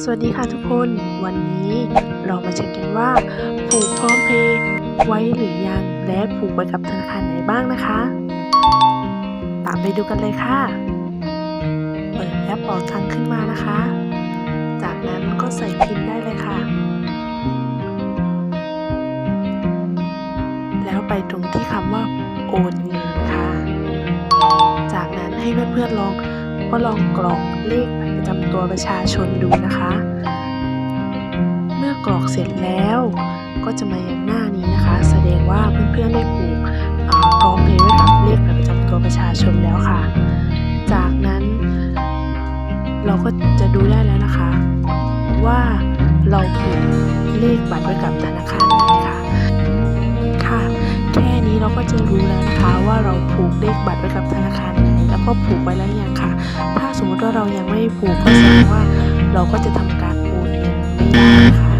สวัสดีค่ะทุกคน วันนี้เรามาเช็คกันว่า ผูกพร้อมเพย์ไว้หรือยัง และผูกไว้กับธนาคารไหนบ้างนะคะ ตามไปดูกันเลยค่ะ เปิดแอปเป๋าตังขึ้นมานะคะ จากนั้นก็ใส่พินได้เลยค่ะ แล้วไปตรงที่คำว่าโอนเงินค่ะ จากนั้นให้เพื่อนๆลอง ก็ลองกรอกเลขบัตรประจำตัวประชาชนดูนะคะ เมื่อกรอกเสร็จแล้วก็จะมาอย่างหน้านี้นะคะ แสดงว่าเพื่อนๆได้ผูกพร้อมเพย์ไว้กับเลขบัตรประจำตัวประชาชนแล้วค่ะ จากนั้นเราก็จะดูได้แล้วนะคะ ว่าเราผูกเลขบัตรไว้กับธนาคารไหนค่ะค่ะ แค่นี้เราก็จะรู้แล้วนะคะว่าเราผูกเลขบัตรไว้กับธนาคาร็ผูกไว้แล้วอยังค่ะ ถ้าสมมติว่าเรายังไม่ผูกก็แสดงว่าเราก็จะทำการโอนเงินไม่ได้ค่ะ